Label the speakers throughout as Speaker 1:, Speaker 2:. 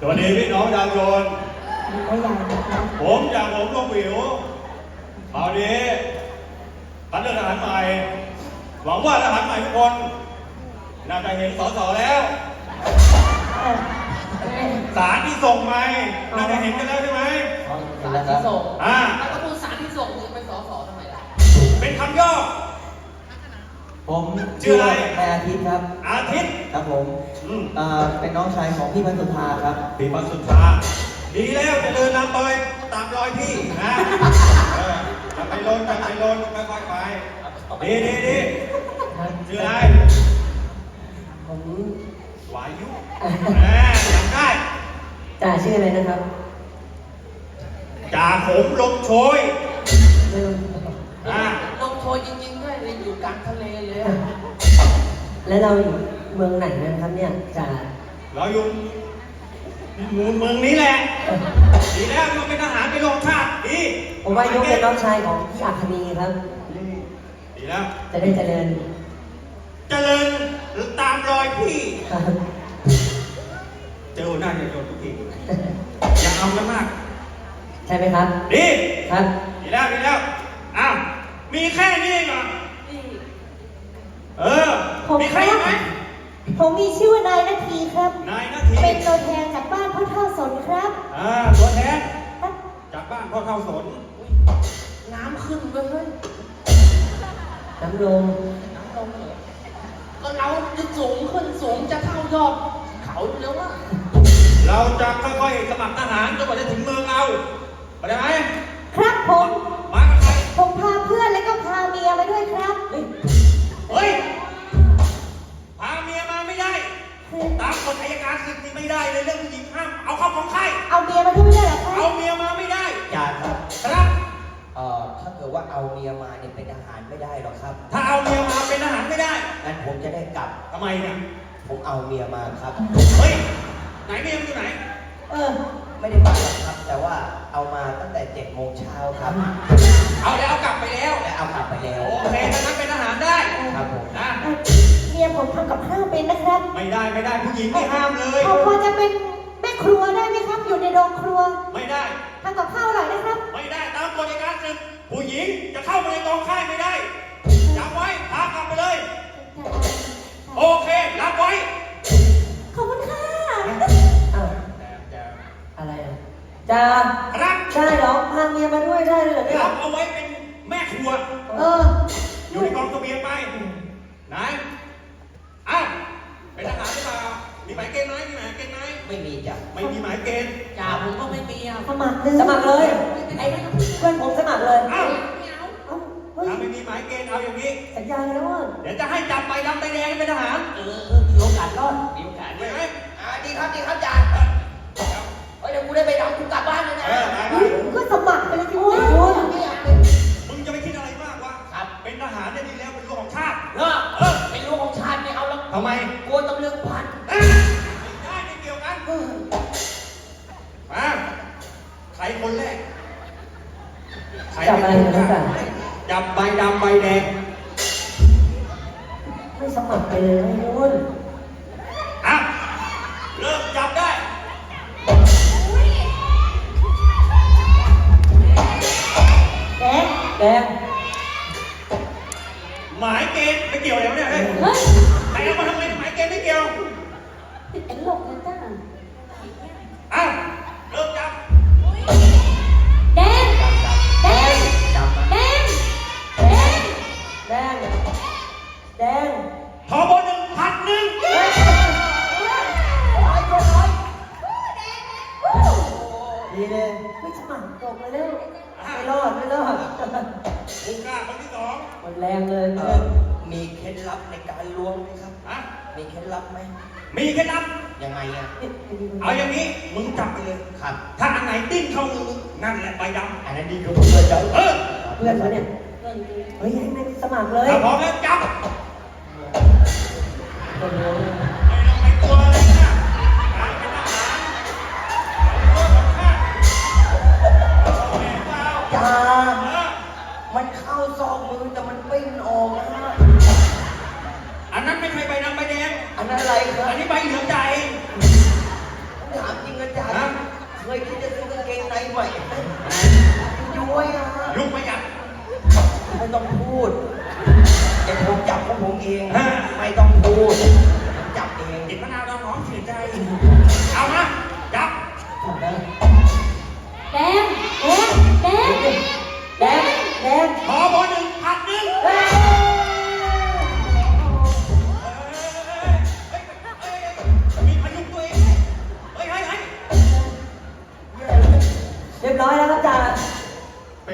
Speaker 1: สวัสดีพี่น้องประชาชน
Speaker 2: ก็ยังนะครับ
Speaker 1: ผมจากผมลูกวิวคราวนี้คัดเลือกทหารใหม่ หวังว่าทหารใหม่ทุกคนน่าจะเห็นสสแล้ว
Speaker 2: เออ
Speaker 1: สารที่ส่งมาน่าจะเห็นกันแล้วใช่ไหม
Speaker 3: สารที่ส่ง
Speaker 1: อ่า
Speaker 3: แล้วก็พูดสารที่ส่งมึงเป็นสอสอทำไมล่ะ
Speaker 1: เป็นคำย่อ
Speaker 4: ผม
Speaker 1: ชื่ออะไร
Speaker 4: นายอาทิตย์ครับ
Speaker 1: อาทิตย์
Speaker 4: ครับผม
Speaker 1: อืม
Speaker 4: เอ่อเป็นน้องชายของพี่พันสุธาครับ
Speaker 1: ปีปันสุดาดีแล้วจะเดินนำไปตามรอยพี่นะเออจะไปลนจะไปลนค่อยๆไปดีดีดีชื่ออะไร
Speaker 2: ผม
Speaker 1: วายุแหมจำได้
Speaker 2: จ่าชื่ออะไรนะครับ
Speaker 1: จ่าผมลมโชย
Speaker 2: ไม่รู้
Speaker 1: อ่า
Speaker 3: ลง โชยจริงๆด้วยเลยอยู่กลางทะเลเลยอะ
Speaker 2: แล้วเราอยู่เมืองไหนนะครับเนี่ยจ่า
Speaker 1: เราอยู่หมู่เมืองนี้แหละ ดีแล้วเราเป็นทหารไปลงชาติดี
Speaker 2: ผมว่ายุเป็นน้องชายของพี่อัคนีครับ
Speaker 1: ดีแล้ว
Speaker 2: จะได้เจริญ
Speaker 1: เจริญตามรอยพี่
Speaker 2: ครับ
Speaker 1: เจอหน้าจะโดนทุกทีอย่าเอากันมาก
Speaker 2: ใช่ไหมครับ
Speaker 1: ดี
Speaker 2: ครับ
Speaker 1: ดีแล้ว ดีแล้วอ้าว มีแค่นี้เองเหรอ
Speaker 3: นี่
Speaker 1: เออ
Speaker 5: ผม
Speaker 1: มีใครอีกไหม
Speaker 5: ผมมีชื่อว่านายนาทีครับ
Speaker 1: นายนาที
Speaker 5: เป็นตัวแทนจากบ้านพ่อเท่าสนครับ
Speaker 1: อ่าตัวแทนจากบ้านพ่อเข้าสน
Speaker 3: น้ำขึ้นไปเฮ้ย
Speaker 2: น้ำลง
Speaker 3: น้ำลงเหรอก็เราจะสูงขึ้นสูงจะเท่ายอดเขาอยู่แล้วว่า
Speaker 1: เราจะค่อยๆสมัครทหารจนกว่าจะถึงเมืองเราเข้าใจไหม
Speaker 5: ครับผม เฮ้
Speaker 1: ย พาเมียมาไม่ได้
Speaker 5: คือ
Speaker 1: ตามกฎอัยการศึกนี่ไม่ได้เลยเรื่องผู้หญิงห้าม เอาเข้าของใคร
Speaker 5: เอาเมียมาด้วยไม่ได้เหรอครั
Speaker 1: เอา
Speaker 5: บ
Speaker 1: เมียมาไม่ได้
Speaker 4: จ่าครับ
Speaker 1: ครับ
Speaker 4: เอ่อถ้าเกิดว่าเอาเมียมาเนี่ยเป็นทหารไม่ได้หรอกครับ
Speaker 1: ถ้าเอาเมียมาเป็นทหารไม่ได้
Speaker 4: งั้นผมจะได้กลับ
Speaker 1: ทำไมเนี่ย
Speaker 4: ผมเอาเมียมาครับ
Speaker 1: เฮ้ย ไหนเมียมึงอยู่ไหน
Speaker 2: เออ
Speaker 4: ไม่ได้มาหรอกครับ แต่ว่าเอามาตั้งแต่เจ็ดโมงเช้าครับ
Speaker 1: เอาแล้วเอากลับไปแล้ว
Speaker 4: แล
Speaker 1: หญิงไม่ห้ามเลย
Speaker 5: เขาพอจะเป็นแม่ครัวได้ไหมครับ อยู่ในโรงครัว
Speaker 1: ไม่ได้
Speaker 5: ทำกับข้าวอร่อยนะครับ
Speaker 1: ไม่ได้ตามกฎอัยการศึกผู้หญิงจะเข้ามาในกองค่ายไม่ได้จำไว้พากลับไปเลย โอเครับไว้
Speaker 5: ขอบคุณค่ะ
Speaker 2: อ้าวอะไรอะจ่า
Speaker 1: รับ
Speaker 2: ได้เหรอพาเมียมาด้วยได้เลยเหรอเนี่ย
Speaker 1: รับเอาไว้เป็นแม่ครัว
Speaker 2: เออ
Speaker 1: อยู่ในกองเสบียงไปไหน ไหมไม่
Speaker 4: มีจ้ะ
Speaker 1: ไม่มีหมายเกณฑ์
Speaker 3: จ่าผมก็ไม่มีอะ
Speaker 5: สมัครเลย
Speaker 2: สมัครเลยไอ้เพื่อนผมสมัครเลย
Speaker 1: อ้าว
Speaker 3: ไม่เอา
Speaker 2: เอ้าเฮ้ย
Speaker 1: ถ้าไม่มีหมายเกณฑ์เอาอย่างนี้
Speaker 2: สัญญากันแล้วว่า
Speaker 1: เดี๋ยวจะให้จับใบดำใบแดงเป็นทหาร
Speaker 3: เออเออมีโอกาสรอดมีโอกาส
Speaker 1: เห็นไหม
Speaker 4: อ่าดีครับดีครับจ่าเฮ้ยเดี๋ยวกูได้ไปดำกูกลับบ้านเลยนะ
Speaker 1: เออไปไป
Speaker 5: อุ๊ยก็สมัครไปเลยสิวะ
Speaker 3: ไม่อยากเป็น
Speaker 1: มึงจะไปคิดอะไรมากวะ
Speaker 3: ครับ
Speaker 1: เป็นทหารเนี่ยดีแล้วเป็นลูกของชาติ
Speaker 3: เลิกเออเป็นลูกของชาติไม่เอาแล้ว
Speaker 1: ทำไม
Speaker 2: จับ
Speaker 1: เป็น
Speaker 2: อะไร
Speaker 1: คน
Speaker 2: นะ
Speaker 1: แร
Speaker 2: จ่าก
Speaker 1: จับใบดำใบแดง
Speaker 2: ไม่สมัครไปเลยไอ้นุ่น
Speaker 1: อะ เริ่มจับได้
Speaker 5: แดง
Speaker 2: แดง
Speaker 1: หมายเกณฑ์ไม่เกี่ยวอะไรวะเนี่ยเฮ้ย
Speaker 5: เฮ้ย
Speaker 1: ใครเอามาทำไมหมายเกณฑ์ไม่เกี่ยว
Speaker 5: ติดตลกนะ
Speaker 2: จ้า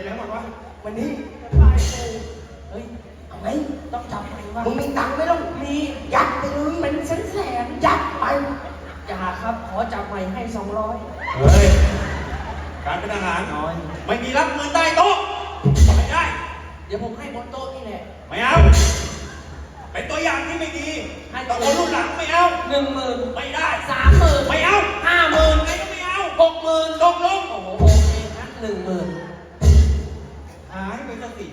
Speaker 1: เป็นยังหมดวะ
Speaker 4: วันนี้
Speaker 3: เฮ้ย
Speaker 4: เอาไหม
Speaker 3: ต้องจับไปว่า
Speaker 4: มึงมีตังค์ไหมล่ะมียัดไปเลย
Speaker 3: เป็นแสนแสน
Speaker 4: ยัดไป
Speaker 3: ๆอย่าครับ ขอจับใหม่ให้สองร้อย
Speaker 1: เฮ้ย การเป็นทหาร
Speaker 3: น้อย
Speaker 1: ไม่มีรับเงินใต้โต๊ะไม่ได้
Speaker 3: เดี๋ยวผมให้บนโต๊ะนี่แหละ
Speaker 1: ไม่เอา เป็นตัวอย่างที่ไม่ดี
Speaker 3: ให้
Speaker 1: ต่อคนรุ่นหลังไม่เอา
Speaker 3: หนึ่งหมื่น
Speaker 1: ไม่ได้
Speaker 3: สามหมื่น
Speaker 1: ไม่เอา
Speaker 3: ห้าหมื่น
Speaker 1: ไงก็ไม่เอา
Speaker 3: หกหมื่น
Speaker 1: ตกลง
Speaker 3: โอ้โหโอเคนะหนึ่งหมื่น
Speaker 1: หายไปสักสี่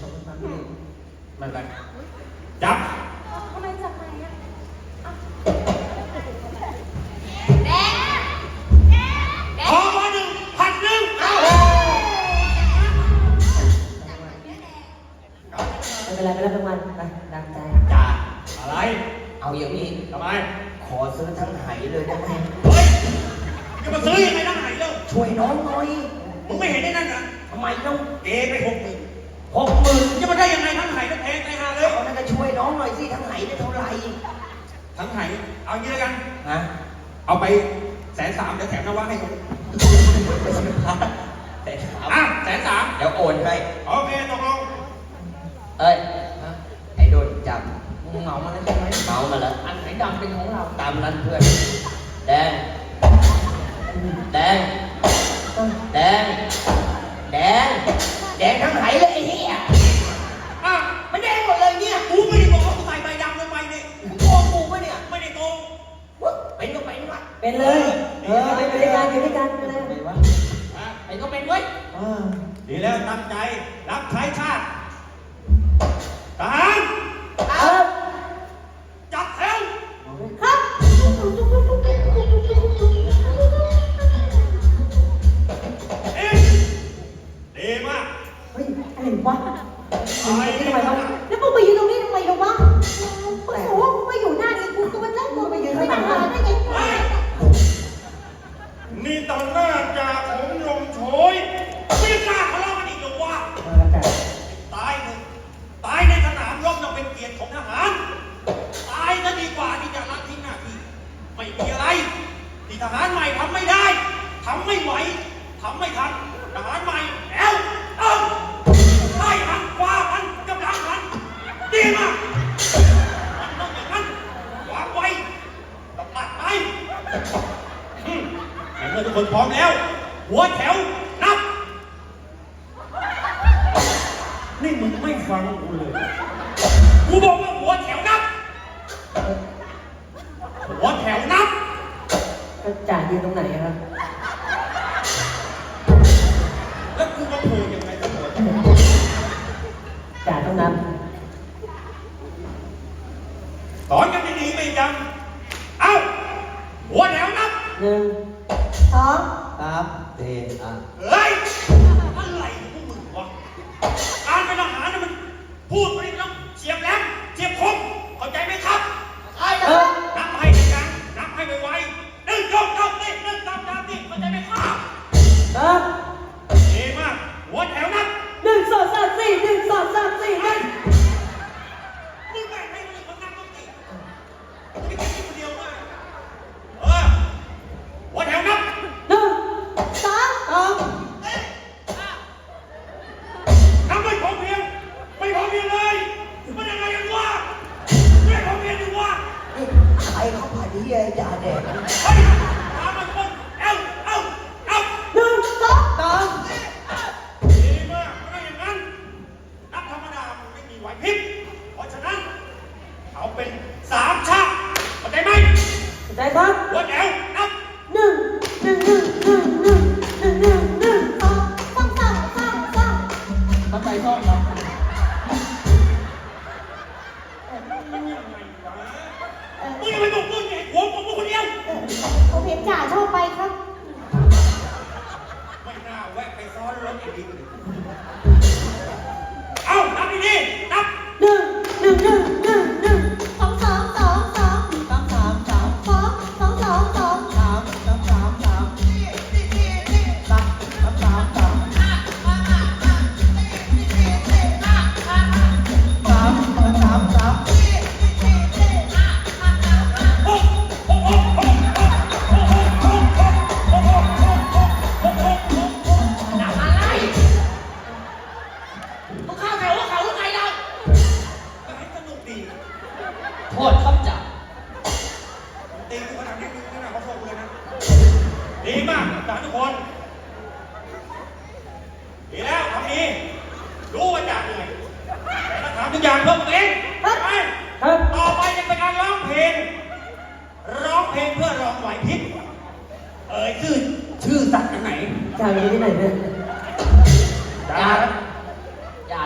Speaker 3: ขอบคุณครับพี่
Speaker 1: ไม่เป็นไรจับ
Speaker 5: ทำไมจับไหนอะแดงแดงแด
Speaker 1: ของมาหนึ่งผัดหนึ่งเอา
Speaker 2: ไม่เป็นไรไม่รับรางวัลไปตามใจ
Speaker 4: จ่า
Speaker 1: อะไร
Speaker 4: เอาอย่างนี้
Speaker 1: ทำไม
Speaker 4: ขอซื้อทั้งไหเลยได้ไหม
Speaker 1: เฮ้ยจะมาซื้อยังไงนั่งไหนเล่า
Speaker 4: ช่วยน้องหน่อย
Speaker 1: มึงไม่เห็นได้นั่นนะ
Speaker 4: ทำไมต้อง
Speaker 1: เกไปหกหมื่น
Speaker 4: หกหมื่น
Speaker 1: จะมาได้ยังไงทั้งไหก็แพงไปหาเลย
Speaker 4: เอานั่นก็ช่วยน้องหน่อยสิทั้งไหได้เท่าไหร่
Speaker 1: ทั้งไหเอางี้แล้วกัน
Speaker 4: ฮะ
Speaker 1: เอาไปแสนสามเดี๋ยวแถมนว่าให้กู
Speaker 4: แต่ถาม
Speaker 1: อะแสนสาม
Speaker 4: เดี๋ยวโอนให้
Speaker 1: โอเคตกลง
Speaker 4: เอ้ย
Speaker 3: ฮะ
Speaker 4: ไอ้โดนจับ
Speaker 3: มึงเหมามาแล้วใช่ไหม
Speaker 4: เมามาแล้ว
Speaker 3: อันไหนดำเป็นของเรา
Speaker 4: ตามนั้นเพื่อนแดงแดงแดง แดง แดงทั้งไหเลยไอ้เหี้ย
Speaker 1: อะ
Speaker 4: มันแดงหมดเลยเนี่ย
Speaker 1: กูไม่ได้บอกว่ากูใส่ใบดำลงไปเนี่ย
Speaker 4: มึงโกงกูปะเนี่ย
Speaker 1: ไม่ได้โกง
Speaker 4: วะเป็นก็เป็นวะ
Speaker 2: เป็นเลย เออไปอยู่ด้วยกันอยู่ด้วยกันไปเลย
Speaker 3: ไหนวะ
Speaker 1: อะ
Speaker 3: ไอ้ก็เป็นเว้ย
Speaker 2: เออ
Speaker 1: ดีแล้วตั้งใจรับใช้ชาติ ห
Speaker 2: นึ่
Speaker 5: ง
Speaker 1: สองสา
Speaker 2: มสี่อะ
Speaker 1: เฮ้ย อะไรของพวกมึงวะการเป็นทหารน่ะมันพูดไป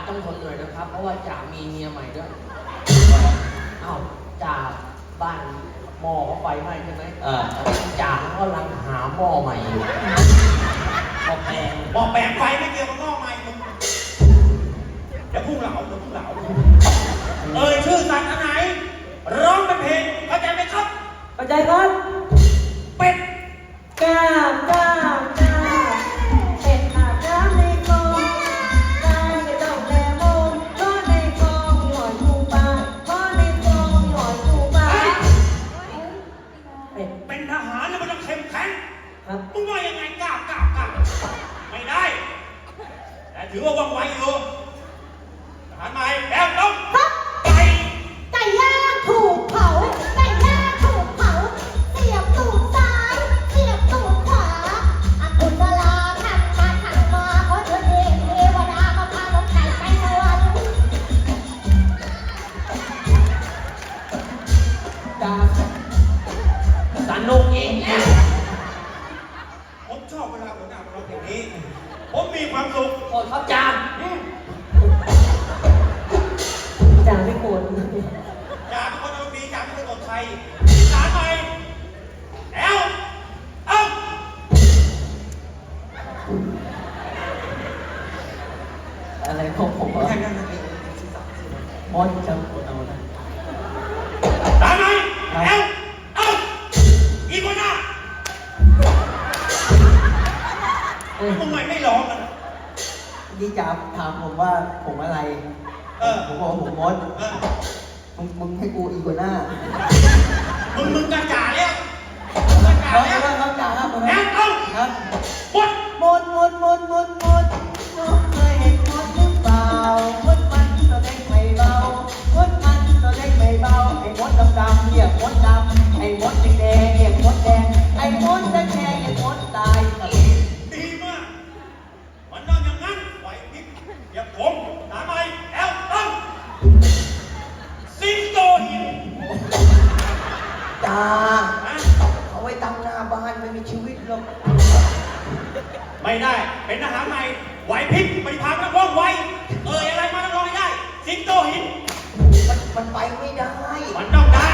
Speaker 1: ต้องทน
Speaker 2: หน่อ
Speaker 1: ยนะ
Speaker 2: ครับ
Speaker 3: เพ
Speaker 2: ราะ
Speaker 3: ว่าจ่ามีเมียใหม่ด้วยเอ้าจ่าบ้านหม้อเขาไฟไหม้ใช่ไหม
Speaker 4: เออ
Speaker 3: จ่าเขากำลังหาหม้อใหม่อยู่
Speaker 4: พอแพง
Speaker 1: บอกแปลงไฟไม่เกี่ยวกับง้อไม้มึงเดี๋ยวพุ่งเหลาเดี๋ยวพุ่งเหลาเอ่ยชื่อสัตว์อันไหน ร้องเป็นเพลงเข้าใจไหมครับ
Speaker 2: เข้าใจครับ
Speaker 1: เป็ด กล้ากล้ากล้า แต่ถือว่าว่องไวอยู่ท
Speaker 5: นี่
Speaker 3: จ๋า
Speaker 6: ถามผมว่าผมอะไร
Speaker 1: เออ
Speaker 6: ผมบอกว่าผมมด
Speaker 1: เออ
Speaker 6: มึงมึงให้กูอีกัวหน้า
Speaker 1: มึงมึงกระจ่าแล้วมึงกระจ่า
Speaker 6: ครับ
Speaker 1: แล้ว
Speaker 6: ครับจ๋าครับผม
Speaker 1: แล้วเอ้า
Speaker 6: ครับ
Speaker 1: หมด
Speaker 6: มดมดมดมดมดน้องเคยเห็นมดหรือเปล่ามดมันตัวเล็กไม่เบามดมันตัวเล็กไม่เบาไอ้มดดำดำเรียกมดดำไอ้มดแดงแดงเรียกมดแดงไอ้มดแดงแดงเรียกมดตาย เอาไว้ตั้งหน้าบ้านไม่มีชีวิตหรอก
Speaker 1: ไม่ได้ เป็นทหารใหม่ไหวพริบปฏิภาณนักว่องไวเอ่ยอะไรมาต้องร้องให้ได้ สิงโตหิน
Speaker 6: มันมันไปไม่ได้
Speaker 1: มันต้องได้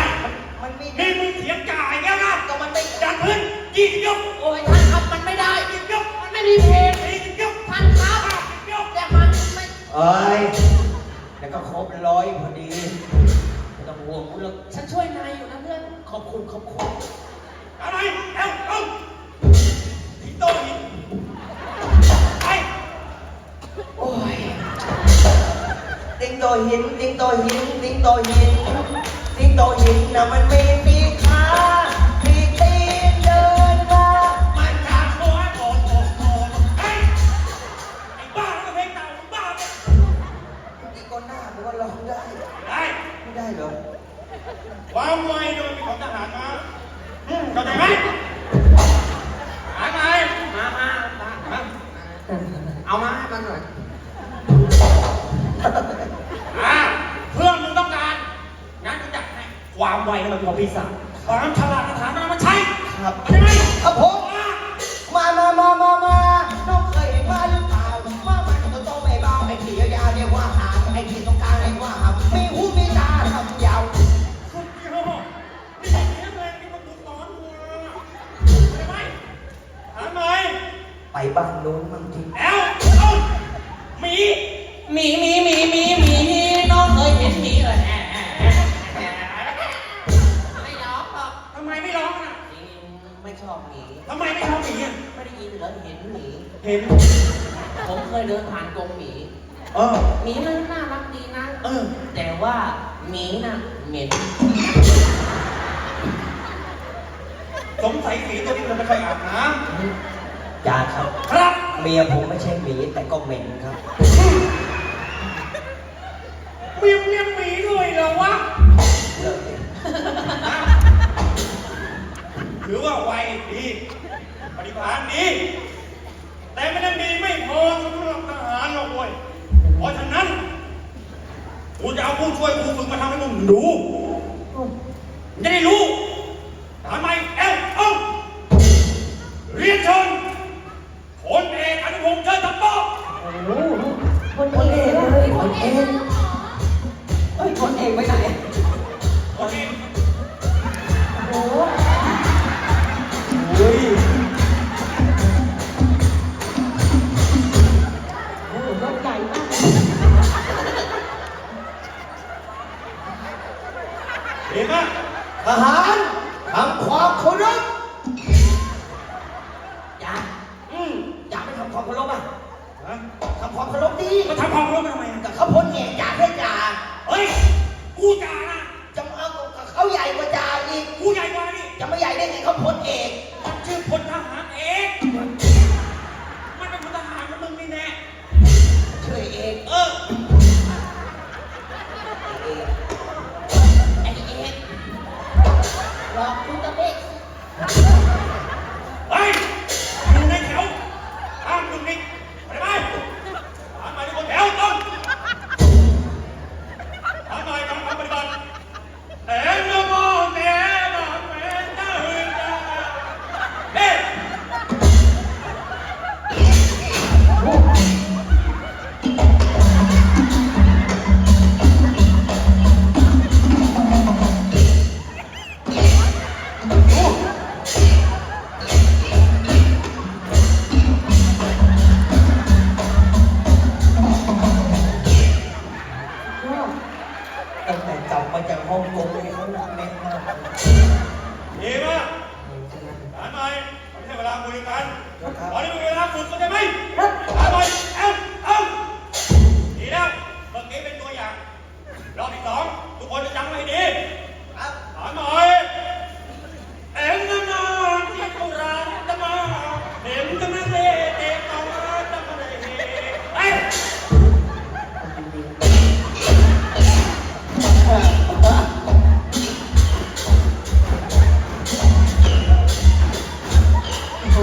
Speaker 6: มันไม่ได้
Speaker 1: นี่มึงเถียงจ่ายแล้วนะ
Speaker 6: ก็มันไม่
Speaker 1: จัดพื้นยี่สิบยก
Speaker 3: โอ้ยท่านครับมันไม่ได้
Speaker 1: ยี่สิบยก
Speaker 3: มันไม่มีเพลง
Speaker 1: สี่สิบยก
Speaker 3: ท่านครับ
Speaker 1: ห้าสิบยก
Speaker 3: แต่มันไม่
Speaker 6: เอ้ยแล้วก็ครบร้อยพอดี
Speaker 3: ไม่ต้อง ห่วงกูหรอกฉันช่วยนายอยู่นะเพื่อน ขอบคุณขอบคุณ
Speaker 1: อะไรแล้วเอ้าสิงโตหินไป
Speaker 6: โอ้ยติงโตหินติงโตหินติงโตหินติงโตหินนะมันมีปีกขา เห็นผมเคยเดิ
Speaker 1: น
Speaker 3: ผ่านกรงหมี
Speaker 1: เออ
Speaker 3: หมีมันน่ารักดีนะ
Speaker 1: เออ
Speaker 3: แต่ว่าหมีน่ะเหม็น
Speaker 1: สงสัยสีตัวนี้มันไม่ค่อยอาบน้
Speaker 6: ยาครับำ
Speaker 1: ครับ
Speaker 6: เมียผมไม่ใช่หมีแต่ก็เหม็นครับ
Speaker 1: เมียเมียหมีด้วยเหรอวะ
Speaker 6: เลิกเลย
Speaker 1: ถือว่าไวดี ปฏิภาณดี แต่ไม่ได้มีไม่พอสำหรับทหารหรอกเว้ยเพราะฉะนั้นกูจะเอาผู้ช่วยกูฝึกมาทำให้มึงดูมึงจะได้รู้ เอากั
Speaker 4: บเขาใหญ่กว่าจ่าอีก
Speaker 1: กูใหญ่กว่านี่
Speaker 4: จะไม่ใหญ่ได้ไงเขาพ้นเอก
Speaker 1: มันชื่อพลทหารเอกมันเป็นพลทหารของมึงนี่แน่
Speaker 4: ช่วยเอก
Speaker 1: เออ
Speaker 4: เอก
Speaker 1: ไอ้เอ
Speaker 4: กห
Speaker 1: ลอกกู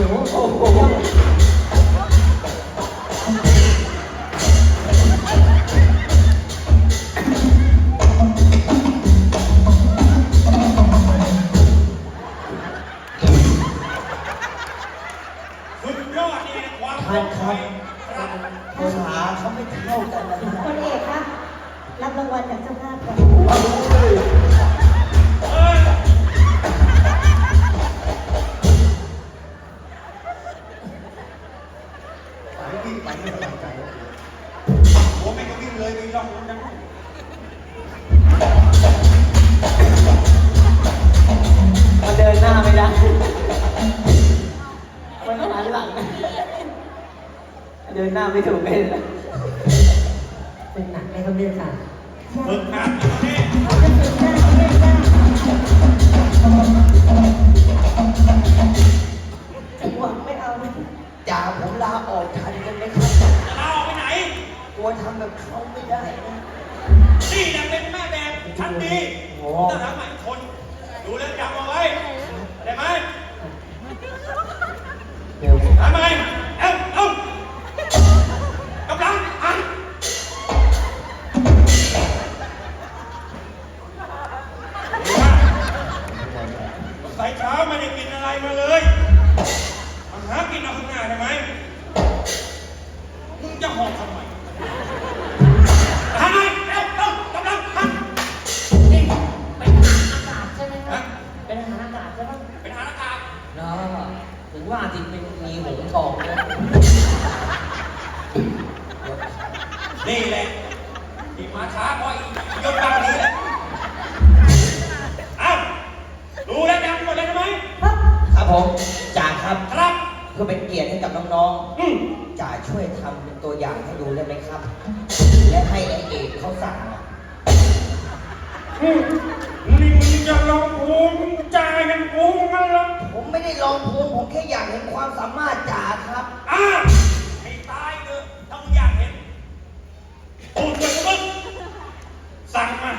Speaker 2: โอ้โเดิ
Speaker 6: นหน้าไม่ถูกเลย
Speaker 2: เป็นหนักไหมครับเนี่ยค่ะ
Speaker 1: ฝึกงานอยู่นี่
Speaker 2: เขาจะฝึกได้เขาเรียนได้จังหวะไม่เอานะ
Speaker 4: จ่าผมลาออกทันกันไหมครับ
Speaker 1: จะลาออกไปไหน
Speaker 4: กลัวทำแบบเขาไม่ได้นะ
Speaker 1: นี่นะเป็นแม่แบบชั้นดี
Speaker 4: โอ้
Speaker 1: ทหารใหม่คน ดูแลวจำเอาไว้ ได้ไหม
Speaker 6: เดี๋ยว
Speaker 1: ทำไมเอ้าเอ้าาหากินเอาข้างหน้าได้ไหมมึงจะหอบทำไมทำไมเอ้าเอ้ากำลังหัน
Speaker 3: นี่เป็นทหารอากาศใช่ไหมครั
Speaker 1: ฮะ
Speaker 3: บเป็นทหารอากาศใช่ไหม
Speaker 1: เป็นทหารอากาศ
Speaker 3: เนาะถึงว่าจริงเป็นมีหงส์ทองนะ
Speaker 1: นี่แหละ พื่อเป็
Speaker 4: นเกียรติให้กับน้อง
Speaker 1: อืม
Speaker 4: ๆจ่าช่วยทำเป็นตัวอย่างให้ดูได้ไหมครับ และให้ไอเอกเขาสั่งอะ
Speaker 1: อืมนี่มึงจะลองภูมิใจกันกูมันเหรอ
Speaker 4: ผมไม่ได้ลองภูมิผมแค่อยากเห็นความสามารถจ่าครับ
Speaker 1: อ่าให้ตายเถอะถ้ามึงอยากเห็นพูดเลยมึงสั่งมา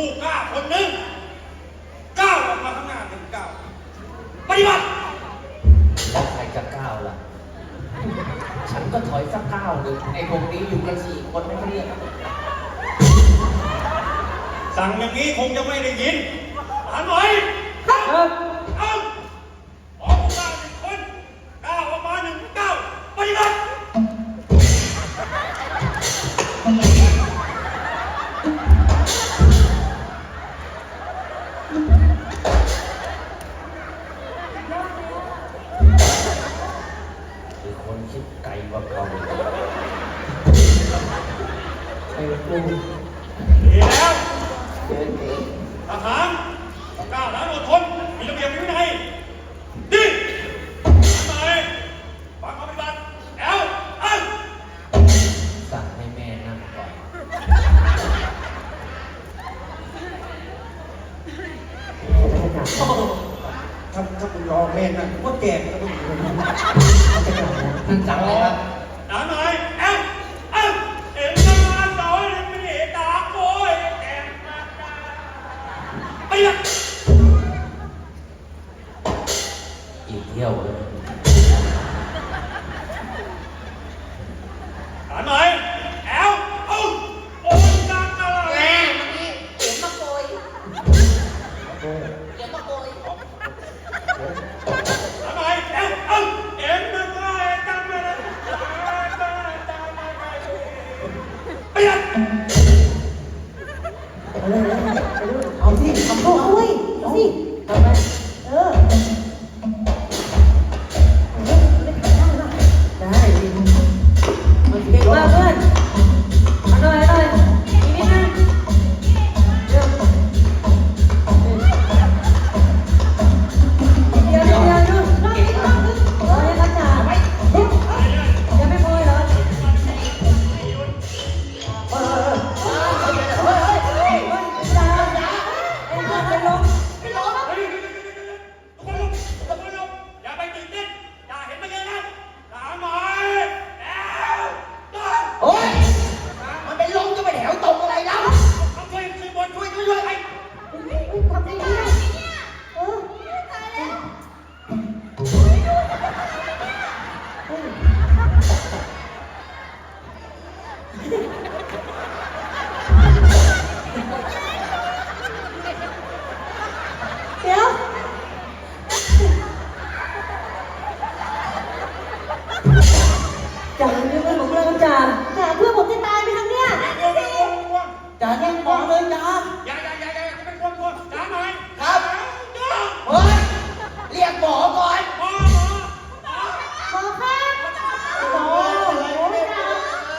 Speaker 1: ู้
Speaker 2: ก
Speaker 6: ล้า
Speaker 1: คนหนึ่งก้าวออกมาข้างหน้าหนึ่งก้าวปฏิบัติ
Speaker 3: ใครจะก้าวล่ะ ฉันก็ถอยสักก้าวหนึ่งในพวกนี้อยู่กันสี่คนไม่เรียก
Speaker 1: สั่งอย่างนี้คงจะไม่ได้ยินหัน
Speaker 3: ไป
Speaker 1: เอ้า